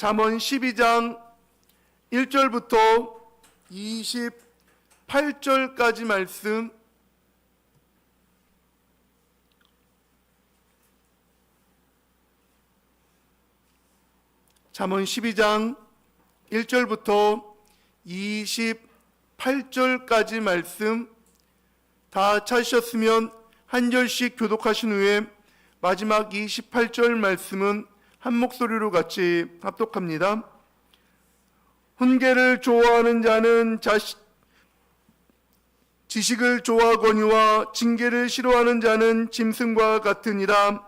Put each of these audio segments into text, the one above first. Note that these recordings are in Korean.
잠언 12장 1절부터 28절까지 말씀. 잠언 12장 1절부터 28절까지 말씀 다 찾으셨으면 한 절씩 교독하신 후에 마지막 28절 말씀은 한 목소리로 같이 합독합니다. 훈계를 좋아하는 자는 자식 지식을 좋아하거니와 징계를 싫어하는 자는 짐승과 같으니라.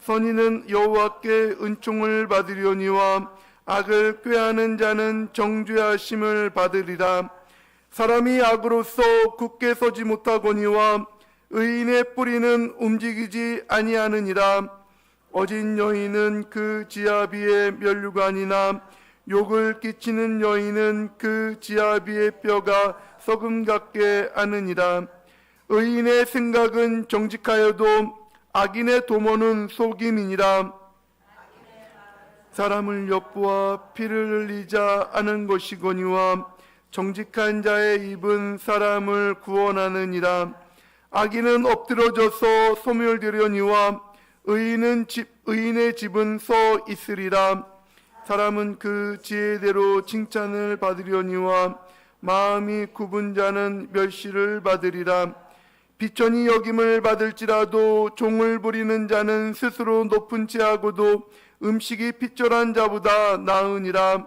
선인은 여호와께 은총을 받으려니와 악을 꾀하는 자는 정죄하심을 받으리라. 사람이 악으로서 굳게 서지 못하거니와 의인의 뿌리는 움직이지 아니하느니라 어진 여인은 그 지아비의 면류관이나 욕을 끼치는 여인은 그 지아비의 뼈가 썩음 같게 하느니라. 의인의 생각은 정직하여도 악인의 도모는 속임이니라. 사람을 엿보아 피를 흘리자 하는 것이거니와 정직한 자의 입은 사람을 구원하느니라. 악인은 엎드러져서 소멸되려니와 의인은 집, 의인의 집은 서 있으리라. 사람은 그 지혜대로 칭찬을 받으려니와 마음이 굽은 자는 멸시를 받으리라. 비천이 여김을 받을지라도 종을 부리는 자는 스스로 높은 채하고도 음식이 피절한 자보다 나으니라.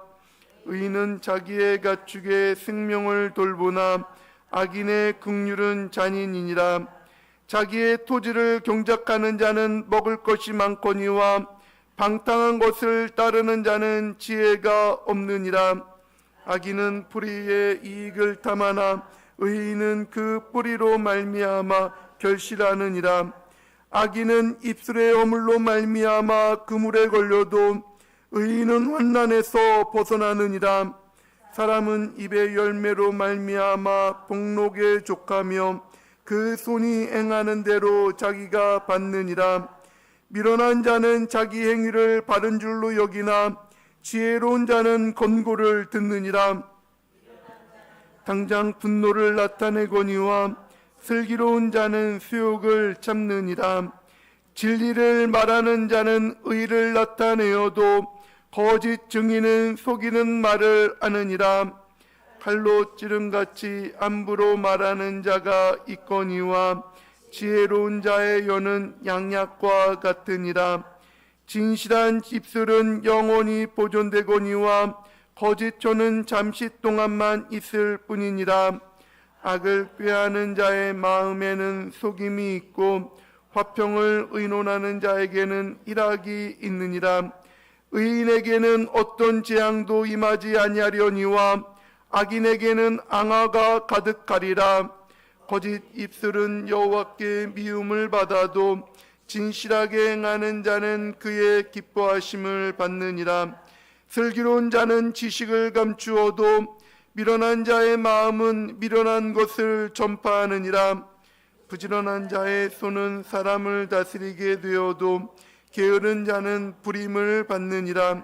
의인은 자기의 가축의 생명을 돌보나 악인의 극률은 잔인이니라 자기의 토지를 경작하는 자는 먹을 것이 많거니와 방탕한 것을 따르는 자는 지혜가 없느니라. 악인은 뿌리의 이익을 탐하나 의인은 그 뿌리로 말미암아 결실하느니라. 악인은 입술의 어물로 말미암아 그물에 걸려도 의인은 환난에서 벗어나느니라. 사람은 입의 열매로 말미암아 복록에 족하며 그 손이 행하는 대로 자기가 받느니라. 미련한 자는 자기 행위를 바른 줄로 여기나 지혜로운 자는 권고를 듣느니라. 당장 분노를 나타내거니와 슬기로운 자는 수욕을 참느니라. 진리를 말하는 자는 의를 나타내어도 거짓 증인은 속이는 말을 하느니라 칼로 찌름같이 함부로 말하는 자가 있거니와 지혜로운 자의 여는 양약과 같으니라. 진실한 입술은 영원히 보존되거니와 거짓초는 잠시 동안만 있을 뿐이니라. 악을 꾀하는 자의 마음에는 속임이 있고 화평을 의논하는 자에게는 일학이 있느니라. 의인에게는 어떤 재앙도 임하지 아니하려니와 악인에게는 앙화가 가득하리라. 거짓 입술은 여호와께 미움을 받아도 진실하게 행하는 자는 그의 기뻐하심을 받느니라. 슬기로운 자는 지식을 감추어도 미련한 자의 마음은 미련한 것을 전파하느니라. 부지런한 자의 손은 사람을 다스리게 되어도 게으른 자는 불임을 받느니라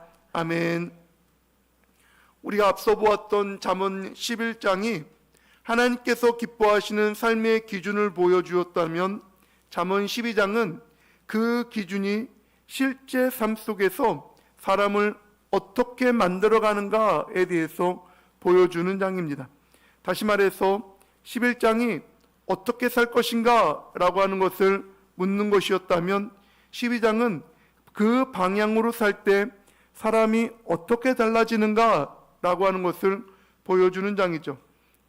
아멘. 우리가 앞서 보았던 잠언 11장이 하나님께서 기뻐하시는 삶의 기준을 보여주었다면 잠언 12장은 그 기준이 실제 삶 속에서 사람을 어떻게 만들어가는가에 대해서 보여주는 장입니다. 다시 말해서 11장이 어떻게 살 것인가 라고 하는 것을 묻는 것이었다면 12장은 그 방향으로 살 때 사람이 어떻게 달라지는가 라고 하는 것을 보여주는 장이죠.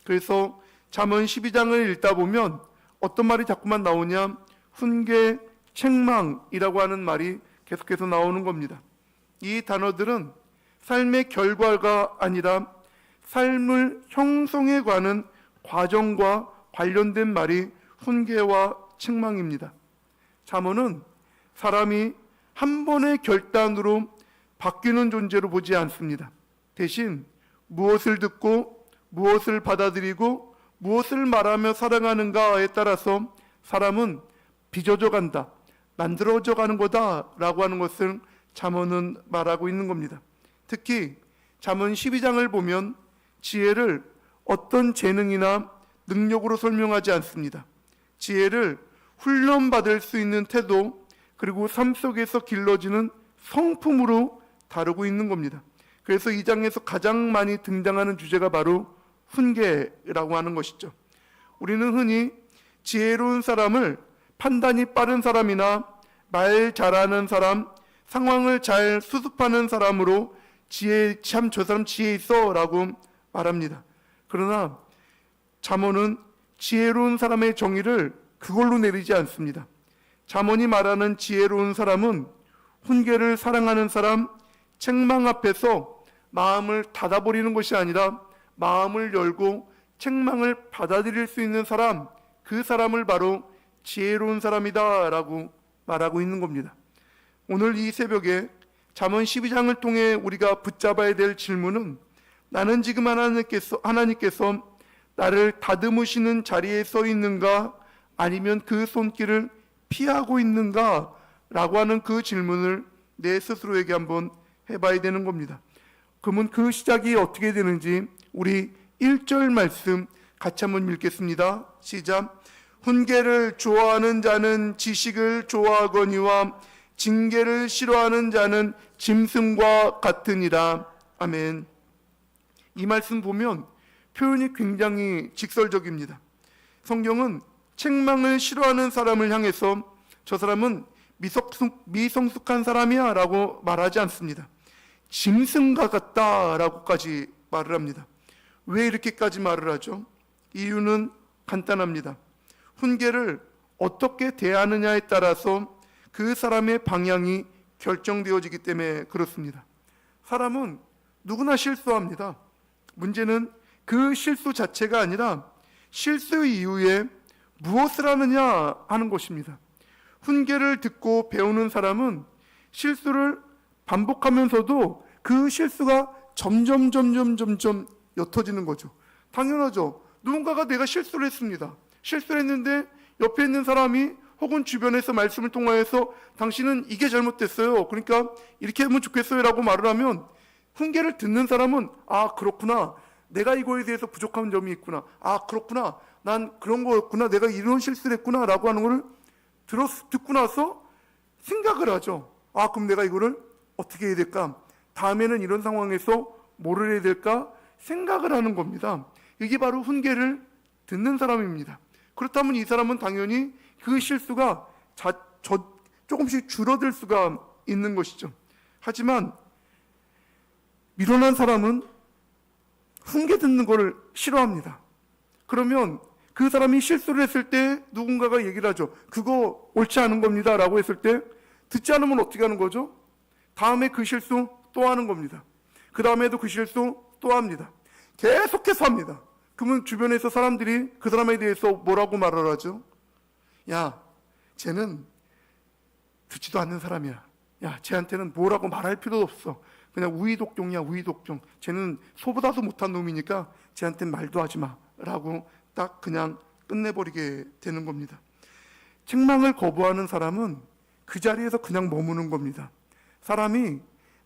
그래서 잠언 12장을 읽다 보면 어떤 말이 자꾸만 나오냐 훈계, 책망이라고 하는 말이 계속해서 나오는 겁니다. 이 단어들은 삶의 결과가 아니라 삶을 형성해 가는 과정과 관련된 말이 훈계와 책망입니다. 잠언은 사람이 한 번의 결단으로 바뀌는 존재로 보지 않습니다. 대신 무엇을 듣고 무엇을 받아들이고 무엇을 말하며 살아가는가에 따라서 사람은 빚어져 간다, 만들어져 가는 거다라고 하는 것을 잠언은 말하고 있는 겁니다. 특히 잠언 12장을 보면 지혜를 어떤 재능이나 능력으로 설명하지 않습니다. 지혜를 훈련받을 수 있는 태도 그리고 삶 속에서 길러지는 성품으로 다루고 있는 겁니다. 그래서 이 장에서 가장 많이 등장하는 주제가 바로 훈계라고 하는 것이죠. 우리는 흔히 지혜로운 사람을 판단이 빠른 사람이나 말 잘하는 사람, 상황을 잘 수습하는 사람으로 지혜 참 저 사람 지혜 있어라고 말합니다. 그러나 잠언은 지혜로운 사람의 정의를 그걸로 내리지 않습니다. 잠언이 말하는 지혜로운 사람은 훈계를 사랑하는 사람, 책망 앞에서 마음을 닫아버리는 것이 아니라 마음을 열고 책망을 받아들일 수 있는 사람, 그 사람을 바로 지혜로운 사람이다 라고 말하고 있는 겁니다. 오늘 이 새벽에 잠언 12장을 통해 우리가 붙잡아야 될 질문은 나는 지금 하나님께서 하나님께서 나를 다듬으시는 자리에 서 있는가 아니면 그 손길을 피하고 있는가 라고 하는 그 질문을 내 스스로에게 한번 해봐야 되는 겁니다. 그러면 그 시작이 어떻게 되는지 우리 1절 말씀 같이 한번 읽겠습니다. 시작. 훈계를 좋아하는 자는 지식을 좋아하거니와 징계를 싫어하는 자는 짐승과 같으니라. 아멘. 이 말씀 보면 표현이 굉장히 직설적입니다. 성경은 책망을 싫어하는 사람을 향해서 저 사람은 미성숙, 미성숙한 사람이야 라고 말하지 않습니다. 짐승과 같다라고까지 말을 합니다. 왜 이렇게까지 말을 하죠? 이유는 간단합니다. 훈계를 어떻게 대하느냐에 따라서 그 사람의 방향이 결정되어지기 때문에 그렇습니다. 사람은 누구나 실수합니다. 문제는 그 실수 자체가 아니라 실수 이후에 무엇을 하느냐 하는 것입니다. 훈계를 듣고 배우는 사람은 실수를 반복하면서도 그 실수가 점점 점점 점점 옅어지는 거죠. 당연하죠. 누군가가 내가 실수를 했습니다. 실수를 했는데 옆에 있는 사람이 혹은 주변에서 말씀을 통하여서 당신은 이게 잘못됐어요. 그러니까 이렇게 하면 좋겠어요 라고 말을 하면 훈계를 듣는 사람은 아 그렇구나. 내가 이거에 대해서 부족한 점이 있구나. 아 그렇구나. 난 그런 거였구나. 내가 이런 실수를 했구나 라고 하는 것을 들었 듣고 나서 생각을 하죠. 아 그럼 내가 이거를 어떻게 해야 될까? 다음에는 이런 상황에서 뭐를 해야 될까? 생각을 하는 겁니다. 이게 바로 훈계를 듣는 사람입니다. 그렇다면 이 사람은 당연히 그 실수가 자, 저, 조금씩 줄어들 수가 있는 것이죠. 하지만 미련한 사람은 훈계 듣는 것을 싫어합니다. 그러면 그 사람이 실수를 했을 때 누군가가 얘기를 하죠. 그거 옳지 않은 겁니다. 라고 했을 때 듣지 않으면 어떻게 하는 거죠? 다음에 그 실수 또 하는 겁니다. 그 다음에도 그 실수 또 합니다. 계속해서 합니다. 그러면 주변에서 사람들이 그 사람에 대해서 뭐라고 말을 하죠? 야, 쟤는 듣지도 않는 사람이야. 야, 쟤한테는 뭐라고 말할 필요도 없어. 그냥 우이독종이야, 우이독종. 쟤는 소보다도 못한 놈이니까 쟤한테 말도 하지 마. 라고 딱 그냥 끝내버리게 되는 겁니다. 책망을 거부하는 사람은 그 자리에서 그냥 머무는 겁니다. 사람이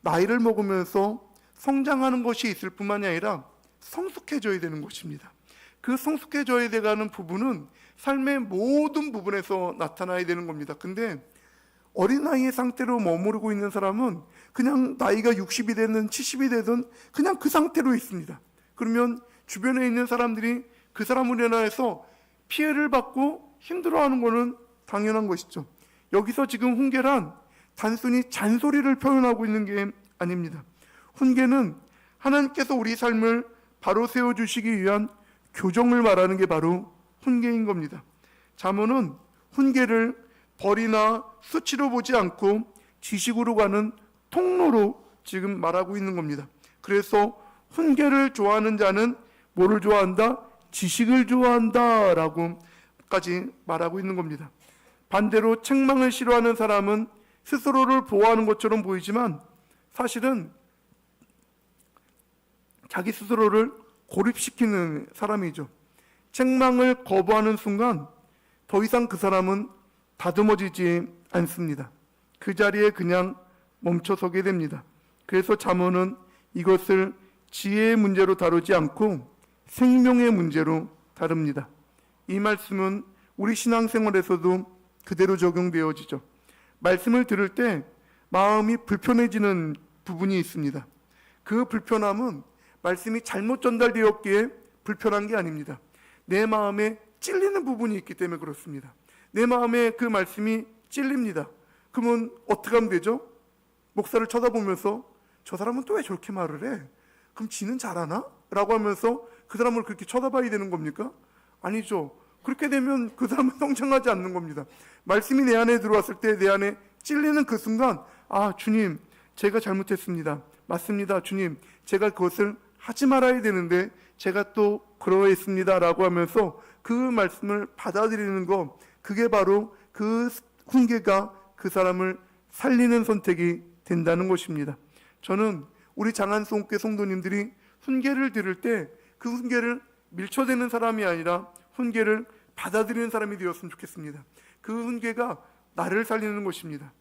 나이를 먹으면서 성장하는 것이 있을 뿐만이 아니라 성숙해져야 되는 것입니다. 그 성숙해져야 되는 부분은 삶의 모든 부분에서 나타나야 되는 겁니다. 근데 어린아이의 상태로 머무르고 있는 사람은 그냥 나이가 60이 되든 70이 되든 그냥 그 상태로 있습니다. 그러면 주변에 있는 사람들이 그 사람을 인하여서 피해를 받고 힘들어하는 것은 당연한 것이죠. 여기서 지금 훈계란 단순히 잔소리를 표현하고 있는 게 아닙니다. 훈계는 하나님께서 우리 삶을 바로 세워 주시기 위한 교정을 말하는 게 바로 훈계인 겁니다. 잠언은 훈계를 벌이나 수치로 보지 않고 지식으로 가는 통로로 지금 말하고 있는 겁니다. 그래서 훈계를 좋아하는 자는 뭐를 좋아한다? 지식을 좋아한다 라고까지 말하고 있는 겁니다. 반대로 책망을 싫어하는 사람은 스스로를 보호하는 것처럼 보이지만 사실은 자기 스스로를 고립시키는 사람이죠. 책망을 거부하는 순간 더 이상 그 사람은 다듬어지지 않습니다. 그 자리에 그냥 멈춰서게 됩니다. 그래서 잠언은 이것을 지혜의 문제로 다루지 않고 생명의 문제로 다룹니다. 이 말씀은 우리 신앙생활에서도 그대로 적용되어지죠. 말씀을 들을 때 마음이 불편해지는 부분이 있습니다. 그 불편함은 말씀이 잘못 전달되었기에 불편한 게 아닙니다. 내 마음에 찔리는 부분이 있기 때문에 그렇습니다. 내 마음에 그 말씀이 찔립니다. 그러면 어떻게 하면 되죠? 목사를 쳐다보면서 저 사람은 또 왜 저렇게 말을 해? 그럼 지는 잘하나? 라고 하면서 그 사람을 그렇게 쳐다봐야 되는 겁니까? 아니죠. 그렇게 되면 그 사람은 성장하지 않는 겁니다. 말씀이 내 안에 들어왔을 때 내 안에 찔리는 그 순간, 아, 주님, 제가 잘못했습니다. 맞습니다. 주님, 제가 그것을 하지 말아야 되는데 제가 또 그러했습니다. 라고 하면서 그 말씀을 받아들이는 거, 그게 바로 그 훈계가 그 사람을 살리는 선택이 된다는 것입니다. 저는 우리 장안송교 성도님들이 훈계를 들을 때 그 훈계를 밀쳐대는 사람이 아니라 훈계를 받아들이는 사람이 되었으면 좋겠습니다. 그 훈계가 나를 살리는 것입니다.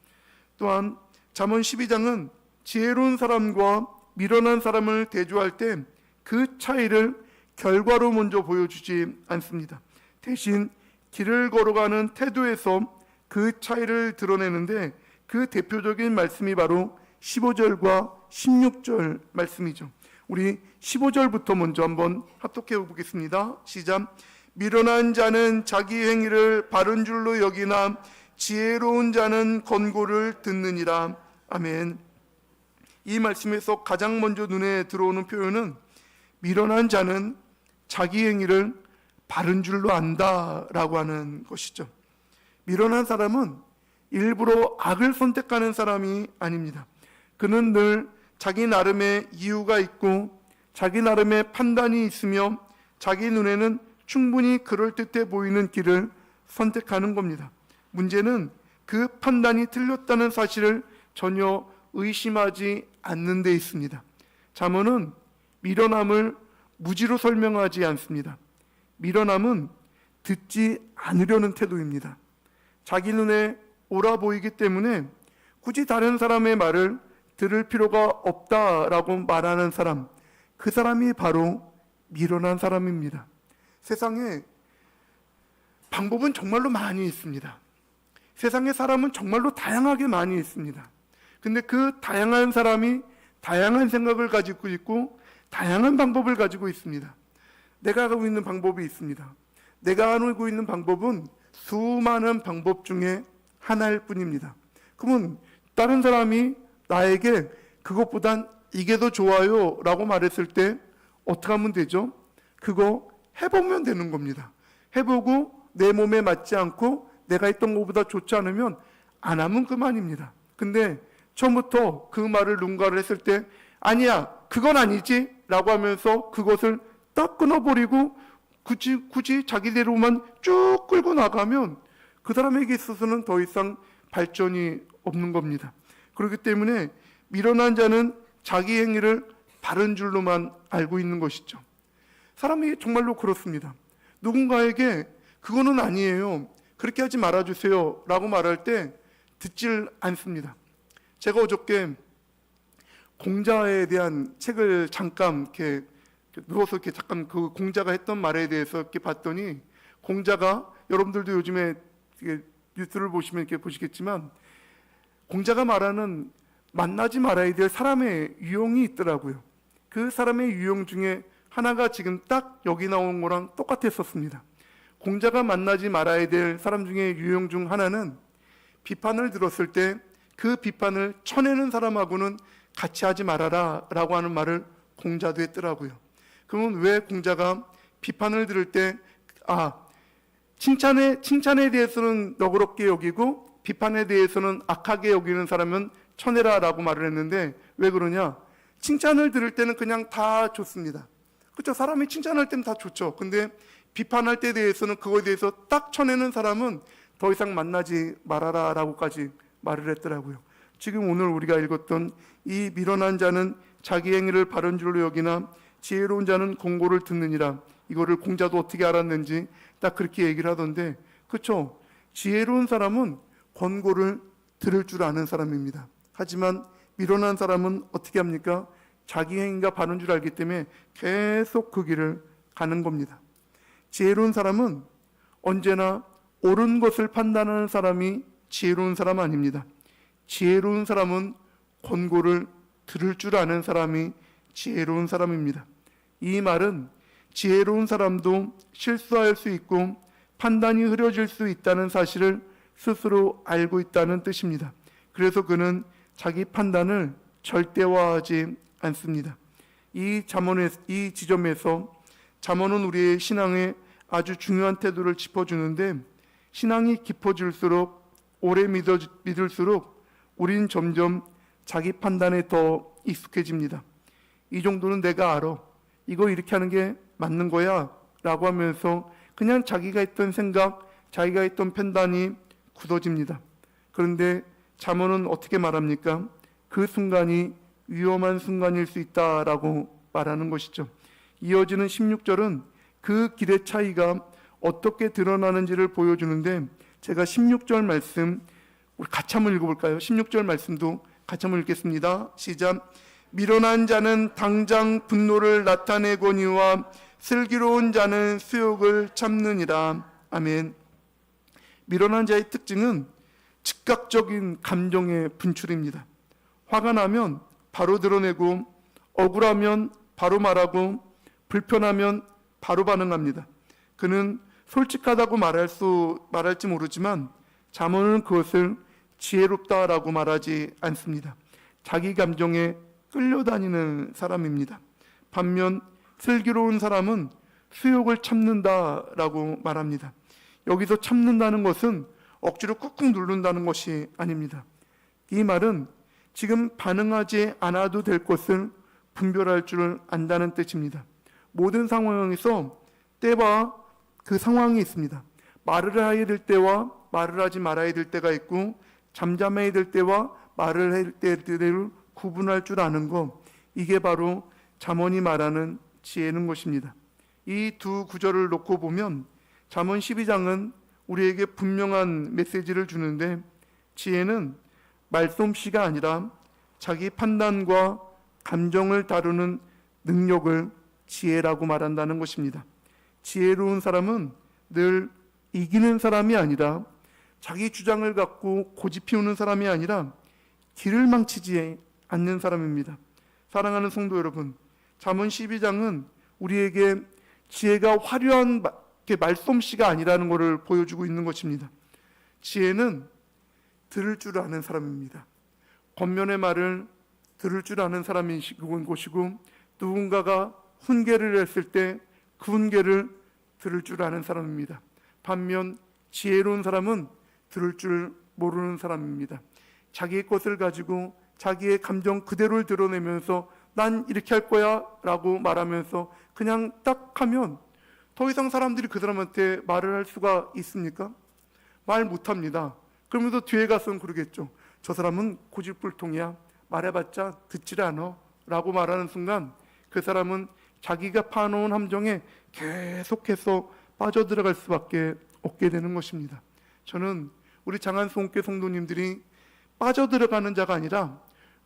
또한 잠언 12장은 지혜로운 사람과 미련한 사람을 대조할 때 그 차이를 결과로 먼저 보여주지 않습니다. 대신 길을 걸어가는 태도에서 그 차이를 드러내는데 그 대표적인 말씀이 바로 15절과 16절 말씀이죠. 우리 15절부터 먼저 한번 합독해 보겠습니다. 시작. 미련한 자는 자기 행위를 바른 줄로 여기나 지혜로운 자는 권고를 듣느니라. 아멘. 이 말씀에서 가장 먼저 눈에 들어오는 표현은 미련한 자는 자기 행위를 바른 줄로 안다라고 하는 것이죠. 미련한 사람은 일부러 악을 선택하는 사람이 아닙니다. 그는 늘 자기 나름의 이유가 있고 자기 나름의 판단이 있으며 자기 눈에는 충분히 그럴듯해 보이는 길을 선택하는 겁니다. 문제는 그 판단이 틀렸다는 사실을 전혀 의심하지 않는 데 있습니다. 잠언은 미련함을 무지로 설명하지 않습니다. 미련함은 듣지 않으려는 태도입니다. 자기 눈에 옳아 보이기 때문에 굳이 다른 사람의 말을 들을 필요가 없다라고 말하는 사람, 그 사람이 바로 미련한 사람입니다. 세상에 방법은 정말로 많이 있습니다. 세상에 사람은 정말로 다양하게 많이 있습니다. 근데 그 다양한 사람이 다양한 생각을 가지고 있고 다양한 방법을 가지고 있습니다. 내가 가고 있는 방법이 있습니다. 내가 알고 있는 방법은 수많은 방법 중에 하나일 뿐입니다. 그러면 다른 사람이 나에게 그것보단 이게 더 좋아요 라고 말했을 때 어떻게 하면 되죠? 그거 해보면 되는 겁니다. 해보고 내 몸에 맞지 않고 내가 했던 것보다 좋지 않으면 안 하면 그만입니다. 근데 처음부터 그 말을 누군가를 했을 때 아니야 그건 아니지 라고 하면서 그것을 딱 끊어버리고 굳이 굳이 자기대로만 쭉 끌고 나가면 그 사람에게 있어서는 더 이상 발전이 없는 겁니다. 그렇기 때문에 미련한 자는 자기 행위를 바른 줄로만 알고 있는 것이죠. 사람이 정말로 그렇습니다. 누군가에게 그거는 아니에요. 그렇게 하지 말아주세요. 라고 말할 때 듣질 않습니다. 제가 어저께 공자에 대한 책을 잠깐 이렇게 누워서 이렇게 잠깐 그 공자가 했던 말에 대해서 이렇게 봤더니 공자가 여러분들도 요즘에 뉴스를 보시면 이렇게 보시겠지만 공자가 말하는 만나지 말아야 될 사람의 유형이 있더라고요. 그 사람의 유형 중에 하나가 지금 딱 여기 나온 거랑 똑같았었습니다. 공자가 만나지 말아야 될 사람 중에 유형 중 하나는 비판을 들었을 때 그 비판을 쳐내는 사람하고는 같이 하지 말아라 라고 하는 말을 공자도 했더라고요. 그러면 왜 공자가 비판을 들을 때, 아, 칭찬에, 칭찬에 대해서는 너그럽게 여기고 비판에 대해서는 악하게 여기는 사람은 쳐내라 라고 말을 했는데 왜 그러냐? 칭찬을 들을 때는 그냥 다 좋습니다. 그렇죠? 사람이 칭찬할 때는 다 좋죠. 근데 비판할 때에 대해서는 그거에 대해서 딱 쳐내는 사람은 더 이상 만나지 말아라 라고까지 말을 했더라고요. 지금 오늘 우리가 읽었던 이 미련한 자는 자기 행위를 바른 줄로 여기나 지혜로운 자는 공고를 듣느니라. 이거를 공자도 어떻게 알았는지 딱 그렇게 얘기를 하던데 그렇죠? 지혜로운 사람은 권고를 들을 줄 아는 사람입니다. 하지만 미련한 사람은 어떻게 합니까? 자기 행위가 바른 줄 알기 때문에 계속 그 길을 가는 겁니다. 지혜로운 사람은 언제나 옳은 것을 판단하는 사람이 지혜로운 사람 아닙니다. 지혜로운 사람은 권고를 들을 줄 아는 사람이 지혜로운 사람입니다. 이 말은 지혜로운 사람도 실수할 수 있고 판단이 흐려질 수 있다는 사실을 스스로 알고 있다는 뜻입니다. 그래서 그는 자기 판단을 절대화하지 않습니다. 이 잠언의 이 지점에서 잠언은 우리의 신앙에 아주 중요한 태도를 짚어주는데 신앙이 깊어질수록 오래 믿어, 믿을수록 우린 점점 자기 판단에 더 익숙해집니다. 이 정도는 내가 알아. 이거 이렇게 하는 게 맞는 거야. 라고 하면서 그냥 자기가 했던 생각, 자기가 했던 판단이 굳어집니다. 그런데 잠언은 어떻게 말합니까? 그 순간이 위험한 순간일 수 있다라고 말하는 것이죠. 이어지는 16절은 그 길의 차이가 어떻게 드러나는지를 보여주는데 제가 16절 말씀 우리 같이 한번 읽어볼까요? 16절 말씀도 같이 한번 읽겠습니다. 시작. 미련한 자는 당장 분노를 나타내거니와 슬기로운 자는 수욕을 참느니라. 아멘. 미련한 자의 특징은 즉각적인 감정의 분출입니다. 화가 나면 바로 드러내고 억울하면 바로 말하고 불편하면 바로 반응합니다. 그는 솔직하다고 말할 수 말할지 모르지만 잠언은 그것을 지혜롭다라고 말하지 않습니다. 자기 감정에 끌려다니는 사람입니다. 반면 슬기로운 사람은 수욕을 참는다라고 말합니다. 여기서 참는다는 것은 억지로 꾹꾹 누른다는 것이 아닙니다. 이 말은 지금 반응하지 않아도 될 것을 분별할 줄 안다는 뜻입니다. 모든 상황에서 때와 그 상황이 있습니다. 말을 해야 될 때와 말을 하지 말아야 될 때가 있고 잠잠해야 될 때와 말을 할 때를 구분할 줄 아는 것 이게 바로 잠언이 말하는 지혜는 것입니다. 이 두 구절을 놓고 보면 잠언 12장은 우리에게 분명한 메시지를 주는데 지혜는 말솜씨가 아니라 자기 판단과 감정을 다루는 능력을 지혜라고 말한다는 것입니다. 지혜로운 사람은 늘 이기는 사람이 아니라 자기 주장을 갖고 고집 피우는 사람이 아니라 길을 망치지 않는 사람입니다. 사랑하는 성도 여러분, 잠언 12장은 우리에게 지혜가 화려한 말솜씨가 아니라는 것을 보여주고 있는 것입니다. 지혜는 들을 줄 아는 사람입니다. 겉면의 말을 들을 줄 아는 사람이 것이고 누군가가 훈계를 했을 때 그 훈계를 들을 줄 아는 사람입니다. 반면 지혜로운 사람은 들을 줄 모르는 사람입니다. 자기의 것을 가지고 자기의 감정 그대로를 드러내면서 난 이렇게 할 거야 라고 말하면서 그냥 딱 하면 더 이상 사람들이 그 사람한테 말을 할 수가 있습니까? 말 못합니다. 그러면서 뒤에 가서는 그러겠죠. 저 사람은 고집불통이야. 말해봤자 듣질 않아. 라고 말하는 순간 그 사람은 자기가 파놓은 함정에 계속해서 빠져들어갈 수밖에 없게 되는 것입니다. 저는 우리 장안송교 성도님들이 빠져들어가는 자가 아니라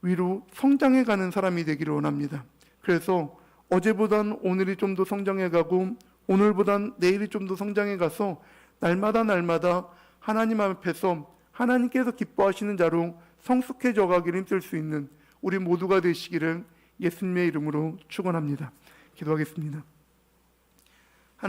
위로 성장해 가는 사람이 되기를 원합니다. 그래서 어제보단 오늘이 좀 더 성장해 가고 오늘보단 내일이 좀 더 성장해 가서 날마다 날마다 하나님 앞에서 하나님께서 기뻐하시는 자로 성숙해져 가기를 힘쓸 수 있는 우리 모두가 되시기를 예수님의 이름으로 축원합니다. 기도하겠습니다.